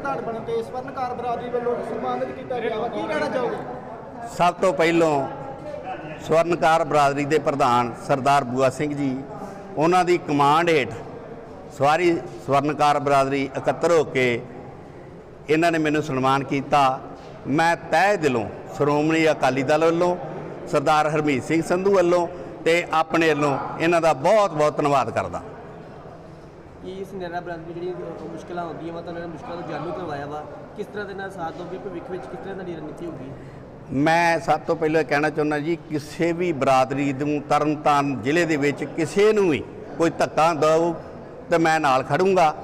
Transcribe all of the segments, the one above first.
ਪ੍ਰਧਾਨ ਬਣਨ ਤੇ ਸਵਰਨਕਾਰ ਬਰਾਦਰੀ ਵੱਲੋਂ ਸਨਮਾਨਿਤ ਕੀਤਾ ਗਿਆ ਵਾ। ਕੀ ਕਹਿਣਾ ਚਾਹੋਗੇ? ਸਭ ਤੋਂ ਪਹਿਲੋਂ ਸਵਰਨਕਾਰ ਬਰਾਦਰੀ ਦੇ ਪ੍ਰਧਾਨ ਸਰਦਾਰ ਬੂਆ ਸਿੰਘ ਜੀ, ਉਹਨਾਂ ਦੀ ਕਮਾਂਡ ਹੇਠ ਸਵਾਰੀ ਸਵਰਨਕਾਰ ਬਰਾਦਰੀ ਇਕੱਤਰ ਹੋ ਕੇ ਇਹਨਾਂ ਨੇ ਮੈਨੂੰ ਸਨਮਾਨ ਕੀਤਾ। ਮੈਂ ਤਹਿ ਦਿਲੋਂ ਸ਼੍ਰੋਮਣੀ ਅਕਾਲੀ ਦਲ ਵੱਲੋਂ, ਸਰਦਾਰ ਹਰਮੀਤ ਸਿੰਘ ਸੰਧੂ ਵੱਲੋਂ ਤੇ ਆਪਣੇ ਵੱਲੋਂ ਇਹਨਾਂ ਦਾ ਬਹੁਤ ਬਹੁਤ ਧੰਨਵਾਦ ਕਰਦਾ। ਕਿ ਇਸ ਨੇਰਾ ਬਰਾਦਰੀ ਜਿਹੜੀ ਅ, ਮੁਸ਼ਕਲਾਂ ਆਉਂਦੀਆਂ ਵਾ ਤਾਂ ਉਹਨਾਂ ਮੁਸ਼ਕਲਾਂ ਤੋਂ ਜਾਣੂ ਕਰਵਾਇਆ ਵਾ? ਕਿਸ ਤਰ੍ਹਾਂ ਦੇ ਨਾਲ ਸਾਥ ਦੋਗੇ? ਭਵਿੱਖ ਵਿੱਚ ਕਿਸ ਤਰ੍ਹਾਂ ਦੀ ਰਣਨੀਤੀ ਹੋਊਗੀ? ਮੈਂ ਸਭ ਤੋਂ ਪਹਿਲਾਂ ਕਹਿਣਾ ਚਾਹੁੰਦਾ ਜੀ ਕਿਸੇ ਵੀ ਬਰਾਦਰੀ ਨੂੰ ਤਰਨਤਾਰਨ ਜ਼ਿਲ੍ਹੇ ਦੇ ਵਿੱਚ ਕਿਸੇ ਨੂੰ ਵੀ ਕੋਈ ਧੱਕਾ ਦਿਓ ਤੇ ਮੈਂ ਨਾਲ ਖੜੂੰਗਾ।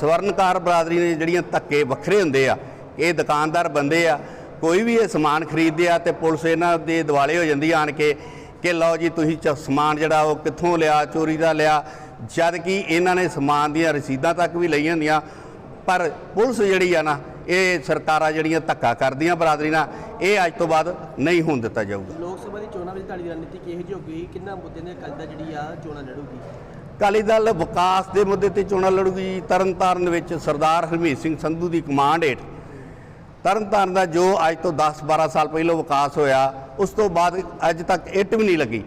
ਸਵਰਨਕਾਰ ਬਰਾਦਰੀ ਦੇ ਜਿਹੜੀਆਂ ਧੱਕੇ ਵੱਖਰੇ ਹੁੰਦੇ ਆ ਇਹ ਦੁਕਾਨਦਾਰ ਬੰਦੇ ਆ ਕੋਈ ਵੀ ਇਹ ਸਮਾਨ ਖਰੀਦਦੇ ਆ ਤੇ ਪੁਲਿਸ ਇਹਨਾਂ ਦੇ ਦਿਵਾਲੇ ਹੋ ਜਾਂਦੀ ਆਣ ਕੇ ਕਿ ਲਓ ਜੀ ਤੁਸੀਂ ਚ ਸਮਾਨ ਜਿਹੜਾ ਉਹ ਕਿੱਥੋਂ ਲਿਆ ਚੋਰੀ ਦਾ ਲਿਆ ਜਦ ਕਿ ਇਹਨਾਂ ਨੇ ਸਮਾਨ ਦੀਆਂ ਰਸੀਦਾਂ ਤੱਕ ਵੀ ਲਈਆਂ ਹੁੰਦੀਆਂ ਪਰ ਪੁਲਿਸ ਜਿਹੜੀ ਆ ਨਾ ਇਹ ਸਰਕਾਰਾਂ ਜਿਹੜੀਆਂ ਧੱਕਾ ਕਰਦੀਆਂ ਬਰਾਦਰੀ ਨਾਲ ਇਹ ਅੱਜ ਤੋਂ ਬਾਅਦ ਨਹੀਂ ਹੋਣ ਦਿੱਤਾ ਜਾਊਗਾ। ਲੋਕ ਸਭਾ ਦੀ ਚੋਣਾਂ ਵਿੱਚ ਤੁਹਾਡੀ ਰਣਨੀਤੀ ਕਿਹੋ ਜਿਹੀ ਹੋਊਗੀ? ਕਿੰਨਾ ਮੁੱਦੇ ਨੇ? ਅਕਾਲੀ ਦਲ ਜਿਹੜੀ ਆ ਚੋਣਾਂ ਲੜੂਗੀ। ਅਕਾਲੀ ਦਲ ਵਿਕਾਸ ਦੇ ਮੁੱਦੇ ਤੇ ਚੋਣਾਂ ਲੜੂਗੀ। ਤਰਨਤਾਰਨ ਵਿੱਚ ਸਰਦਾਰ ਹਰਮੀਤ ਸਿੰਘ ਸੰਧੂ ਦੀ ਕਮਾਂਡ ਹੇਠ ਤਰਨਤਾਰਨ ਦਾ ਜੋ ਅੱਜ ਤੋਂ 10-12 ਸਾਲ ਪਹਿਲਾਂ ਵਿਕਾਸ ਹੋਇਆ ਉਸ ਤੋਂ ਬਾਅਦ ਅੱਜ ਤੱਕ ਇੱਟ ਵੀ ਨਹੀਂ ਲੱਗੀ।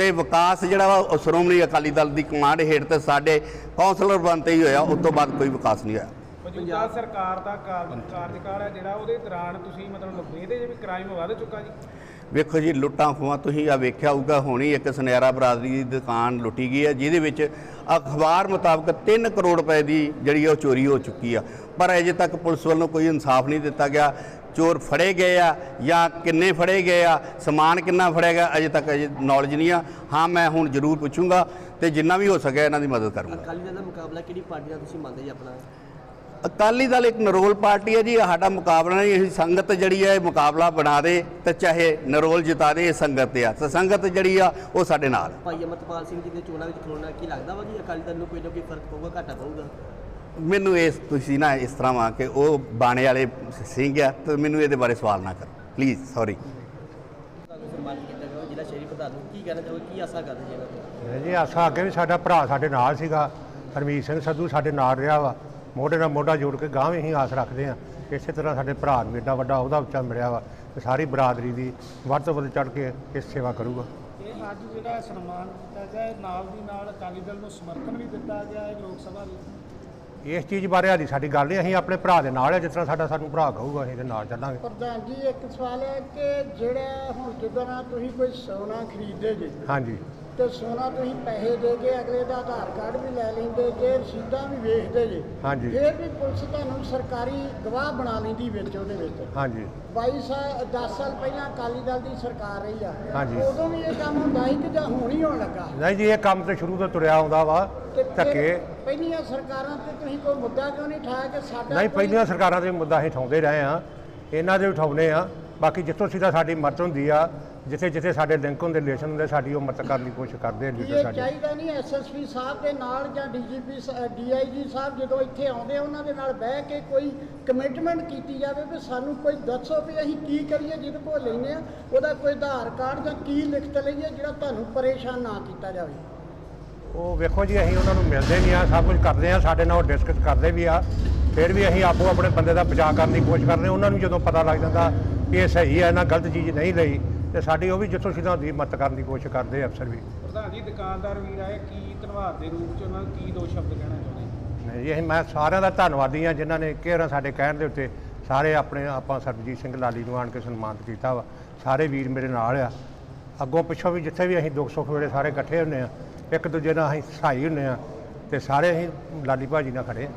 ਤੇ ਵਿਕਾਸ ਜਿਹੜਾ ਵਾ ਉਹ ਸ਼੍ਰੋਮਣੀ ਅਕਾਲੀ ਦਲ ਦੀ ਕਮਾਂਡ ਹੇਠ ਤੇ ਸਾਡੇ ਕੌਂਸਲਰ ਬਣਤੇ ਹੀ ਹੋਇਆ ਉਸ ਤੋਂ ਬਾਅਦ ਕੋਈ ਵਿਕਾਸ ਨਹੀਂ ਹੋਇਆ। ਮੌਜੂਦਾ ਸਰਕਾਰ ਦਾ ਕਾਲ- ਕਾਰਜਕਾਲ ਹੈ ਜਿਹੜਾ ਉਹਦੇ ਦੌਰਾਨ ਤੁਸੀਂ ਮਤਲਬ ਵੇਖਦੇ ਜੇ ਵੀ ਕ੍ਰਾਈਮ ਵੱਧ ਚੁੱਕਾ ਜੀ? ਵੇਖੋ ਜੀ ਲੁੱਟਾਂ ਖੋਹਾਂ ਤੁਸੀਂ ਆ ਵੇਖਿਆ ਹੋਊਗਾ ਹੋਣੀ ਇੱਕ ਸੁਨਿਆਰਾ ਬਰਾਦਰੀ ਦੀ ਦੁਕਾਨ ਲੁੱਟੀ ਗਈ ਹੈ ਜਿਹਦੇ ਵਿੱਚ ਅਖਬਾਰ ਮੁਤਾਬਕ 3 ਕਰੋੜ ਰੁਪਏ ਦੀ ਜਿਹੜੀ ਉਹ ਚੋਰੀ ਹੋ ਚੁੱਕੀ ਆ। ਪਰ ਅਜੇ ਤੱਕ ਪੁਲਿਸ ਵੱਲੋਂ ਕੋਈ ਇਨਸਾਫ ਨਹੀਂ ਦਿੱਤਾ ਗਿਆ। ਚੋਰ ਫੜੇ ਗਏ ਆ ਜਾਂ ਕਿੰਨੇ ਫੜੇ ਗਏ ਆ ਸਮਾਨ ਕਿੰਨਾ ਫੜਿਆ ਗਿਆ ਅਜੇ ਤੱਕ ਅਜੇ ਨੌਲੇਜ ਨਹੀਂ ਆ। ਹਾਂ ਮੈਂ ਹੁਣ ਜ਼ਰੂਰ ਪੁੱਛੂੰਗਾ ਤੇ ਜਿੰਨਾ ਵੀ ਹੋ ਸਕਿਆ ਇਹਨਾਂ ਦੀ ਮਦਦ ਕਰੂੰਗਾ। ਅਕਾਲੀ ਦਲ ਦਾ ਮੁਕਾਬਲਾ ਕਿਹੜੀ ਪਾਰਟੀ ਨਾਲ ਤੁਸੀਂ ਮੰਨਦੇ ਜੀ ਆਪਣਾ? ਅਕਾਲੀ ਦਲ ਇੱਕ ਨਰੋਲ ਪਾਰਟੀ ਹੈ ਜੀ ਸਾਡਾ ਮੁਕਾਬਲਾ ਨਹੀਂ ਇਹ ਸੰਗਤ ਜਿਹੜੀ ਹੈ ਇਹ ਮੁਕਾਬਲਾ ਬਣਾ ਦੇ ਤੇ ਚਾਹੇ ਨਰੋਲ ਜਿਤਾ ਦੇ ਇਹ ਸੰਗਤ ਆ। ਤੇ ਸੰਗਤ ਜਿਹੜੀ ਆ ਉਹ ਸਾਡੇ ਨਾਲ ਭਾਈ ਅਮਰਪਾਲ ਸਿੰਘ ਜੀ ਦੇ ਚੋਣਾਂ ਵਿੱਚ ਖਲੋਣਾ ਕੀ ਲੱਗਦਾ ਵਾ ਕਿ ਅਕਾਲੀ ਦਲ ਨੂੰ ਕੋਈ ਨਾ ਕੋਈ ਫ਼ਰਕ ਪਊਗਾ ਘਾਟਾ ਪਊਗਾ। ਮੈਨੂੰ ਇਸ ਤੁਸੀਂ ਨਾ ਇਸ ਤਰ੍ਹਾਂ ਵਾ ਕਿ ਉਹ ਬਾਣੇ ਵਾਲੇ ਸਿੰਘ ਆ ਤੇ ਮੈਨੂੰ ਇਹਦੇ ਬਾਰੇ ਸਵਾਲ ਨਾ ਕਰੋ। ਪਲੀਜ਼ ਸੌਰੀ ਜੀ ਆਸਾ ਅੱਗੇ ਵੀ ਸਾਡਾ ਭਰਾ ਸਾਡੇ ਨਾਲ ਸੀਗਾ। ਹਰਮੀਤ ਸਿੰਘ ਸੰਧੂ ਸਾਡੇ ਨਾਲ ਰਿਹਾ ਵਾ। ਮੋਢੇ ਨਾਲ ਮੋਢਾ ਜੋੜ ਕੇ ਵੀ ਅਸੀਂ ਆਸ ਰੱਖਦੇ ਹਾਂ। ਇਸੇ ਤਰ੍ਹਾਂ ਸਾਡੇ ਭਰਾ ਨੂੰ ਏਡਾ ਵੱਡਾ ਉਹਦਾ ਉੱਚਾ ਮਿਲਿਆ ਵਾ ਤੇ ਸਾਰੀ ਬਰਾਦਰੀ ਦੀ ਵੱਧ ਤੋਂ ਵੱਧ ਚੜ ਕੇ ਇਸ ਸੇਵਾ ਕਰੂਗਾ। ਇਹ ਅੱਜ ਜਿਹੜਾ ਸਨਮਾਨ ਕੀਤਾ ਗਿਆ ਨਾਲ ਦੀ ਨਾਲ ਅਕਾਲੀ ਦਲ ਨੂੰ ਸਮਰਥਨ ਵੀ ਦਿੱਤਾ ਗਿਆ ਹੈ ਲੋਕ ਸਭਾ ਲਈ ਇਸ ਚੀਜ਼ ਬਾਰੇ ਹਾਲੀ ਸਾਡੀ ਗੱਲ ਨਹੀਂ ਅਸੀਂ ਆਪਣੇ ਭਰਾ ਦੇ ਨਾਲ ਹੈ ਜਿਸ ਤਰ੍ਹਾਂ ਸਾਡਾ ਸਾਨੂੰ ਭਰਾ ਕਹੂਗਾ ਅਸੀਂ ਇਹਦੇ ਨਾਲ ਚੱਲਾਂਗੇ। ਪ੍ਰਧਾਨ ਜੀ ਇੱਕ ਸਵਾਲ ਹੈ ਕਿ ਜਿਹੜਾ ਹੁਣ ਜਿੱਦਾਂ ਤੁਸੀਂ ਕੋਈ ਸੋਨਾ ਖਰੀਦਦੇ ਜੇ ਹਾਂਜੀ। ਤੇ ਸੋਨਾ ਤੁਸੀਂ ਪੈਸੇ ਦੇ ਕੇ ਅਗਲੇ ਦਾ ਆਧਾਰ ਕਾਰਡ ਵੀ ਲੈ ਲੈਂਦੇ ਜੇ ਰਸੀਦਾਂ ਵੀ ਵੇਖਦੇ ਜੇ ਹਾਂਜੀ। ਫਿਰ ਵੀ ਪੁਲਿਸ ਤੁਹਾਨੂੰ ਸਰਕਾਰੀ ਗਵਾਹ ਬਣਾ ਲੈਂਦੀ ਵਿੱਚ ਉਹਦੇ ਵਿੱਚ। ਹਾਂਜੀ। 22 ਸਾਲ 10 ਸਾਲ ਪਹਿਲਾਂ ਅਕਾਲੀ ਦਲ ਦੀ ਸਰਕਾਰ ਰਹੀ ਆ। ਹਾਂਜੀ। ਉਦੋਂ ਵੀ ਇਹ ਕੰਮ ਹੁੰਦਾ ਸੀ ਕਿ ਜਾਂ ਹੁਣ ਹੀ ਹੋਣ ਲੱਗਾ? ਨਹੀਂ ਜੀ ਇਹ ਕੰਮ ਤੇ ਸ਼ੁਰੂ ਤੋਂ ਤੁਰਿਆ ਆਉਂਦਾ ਵਾ ਤੇ ਫਿਰ ਧੱਕੇ। ਪਹਿਲੀਆਂ ਸਰਕਾਰਾਂ ਤੇ ਤੁਸੀਂ ਕੋਈ ਮੁੱਦਾ ਕਿਉਂ ਨਹੀਂ ਠਾਇਆ ਕਿ ਸਾਡਾ ਨਹੀਂ ਕੋਈ- ਪਹਿਲੀਆਂ ਸਰਕਾਰਾਂ ਦੇ ਮੁੱਦਾ ਅਸੀਂ ਉਠਾਉਂਦੇ ਰਹੇ ਆ ਇਹਨਾਂ ਦੇ ਉਠਾਉਨੇ ਆ। ਬਾਕੀ ਜਿੱਥੋਂ ਸਿੱਧਾ ਸਾਡੀ ਮਦਦ ਹੁੰਦੀ ਆ ਜਿੱਥੇ ਜਿੱਥੇ ਸਾਡੇ ਲਿੰਕ ਹੁੰਦੇ ਰਿਲੇਸ਼ਨ ਹੁੰਦੇ ਸਾਡੀ ਉਹ ਮਦਦ ਕਰਨ ਦੀ ਕੋਸ਼ਿਸ਼ ਕਰਦੇ ਆ ਲੀਡਰ ਇਹ ਸਾਡੇ। ਚਾਹੀਦਾ ਨਹੀਂ ਐਸਐਸਪੀ ਸਾਹਿਬ ਦੇ ਨਾਲ ਜਾਂ ਡੀਜੀਪੀ ਡੀਆਈਜੀ ਸਾਹਿਬ ਜਦੋਂ ਇੱਥੇ ਆਉਂਦੇ ਆ, ਉਹਨਾਂ ਦੇ ਨਾਲ ਬਹਿ ਕੇ ਕੋਈ ਕਮਿਟਮੈਂਟ ਕੀਤੀ ਜਾਵੇ ਵੀ ਸਾਨੂੰ ਕੋਈ ਦੱਸੋ ਵੀ ਅਸੀਂ ਕੀ ਕਰੀਏ ਜਿਹਦੇ ਕੋਲ ਲੈਨੇ ਆ ਉਹਦਾ ਕੋਈ ਆਧਾਰ ਕਾਰਡ ਜਾਂ ਕੀ ਲਿਖਤ ਲਈਏ ਜਿਹੜਾ ਤੁਹਾਨੂੰ ਪਰੇਸ਼ਾਨ ਨਾ ਕੀਤਾ ਜਾਵੇ। ਉਹ ਵੇਖੋ ਜੀ ਅਸੀਂ ਉਹਨਾਂ ਨੂੰ ਮਿਲਦੇ ਵੀ ਆ ਸਭ ਕੁਝ ਕਰਦੇ ਆ ਸਾਡੇ ਨਾਲ ਉਹ ਡਿਸਕਸ ਕਰਦੇ ਵੀ ਆ ਫਿਰ ਵੀ ਅਸੀਂ ਆਪੋ ਆਪਣੇ ਬੰਦੇ ਦਾ ਬਚਾਅ ਕਰਨ ਦੀ ਕੋਸ਼ਿਸ਼ ਕਰਦੇ ਹਾਂ ਉਹਨਾਂ ਨੂੰ ਜਦੋਂ ਪਤਾ ਲੱਗ ਜਾਂਦਾ ਕਿ ਇਹ ਸਹੀ ਹੈ ਇਹਨਾਂ ਗਲਤ ਚੀਜ਼ ਨਹੀਂ ਲਈ। ਤੇ ਸਾਡੀ ਉਹ ਵੀ ਜਿੱਥੋਂ ਸਿੱਧਾ ਹੁੰਦੀ ਮਦਦ ਕਰਨ ਦੀ ਕੋਸ਼ਿਸ਼ ਕਰਦੇ ਆ ਅਫਸਰ ਵੀ। ਪ੍ਰਧਾਨ ਜੀ ਦੁਕਾਨਦਾਰ ਵੀਰ ਆਏ ਕੀ ਧੰਨਵਾਦ ਦੇ ਰੂਪ ਚ ਉਹਨਾਂ ਨੂੰ ਕੀ ਦੋ ਸ਼ਬਦ ਕਹਿਣਾ ਚਾਹੁੰਦੇ? ਨਹੀਂ ਅਸੀਂ ਮੈਂ ਸਾਰਿਆਂ ਦਾ ਧੰਨਵਾਦੀ ਆ ਜਿਨ੍ਹਾਂ ਨੇ ਕਿਹੜਾ ਸਾਡੇ ਕਹਿਣ ਦੇ ਉੱਤੇ ਸਾਰੇ ਆਪਣੇ ਆਪਾਂ ਸਰਬਜੀਤ ਸਿੰਘ ਲਾਲੀ ਨੂੰ ਆਣ ਕੇ ਸਨਮਾਨਿਤ ਕੀਤਾ ਵਾ। ਸਾਰੇ ਵੀਰ ਮੇਰੇ ਨਾਲ ਆ। ਅੱਗੋਂ ਪਿੱਛੋਂ ਵੀ ਜਿੱਥੇ ਵੀ ਅਸੀਂ ਦੁੱਖ ਸੁੱਖ ਵੇਲੇ ਸਾਰੇ ਇਕੱਠੇ ਹੁੰਨੇ ਆ ਇੱਕ ਦੂਜੇ ਨਾਲ ਅਸੀਂ ਸਹਾਈ ਹੁੰਨੇ ਆ ਤੇ ਸਾਰੇ ਅਸੀਂ ਲਾਲੀ ਭਾਜੀ ਨਾਲ ਖੜੇ ਆ।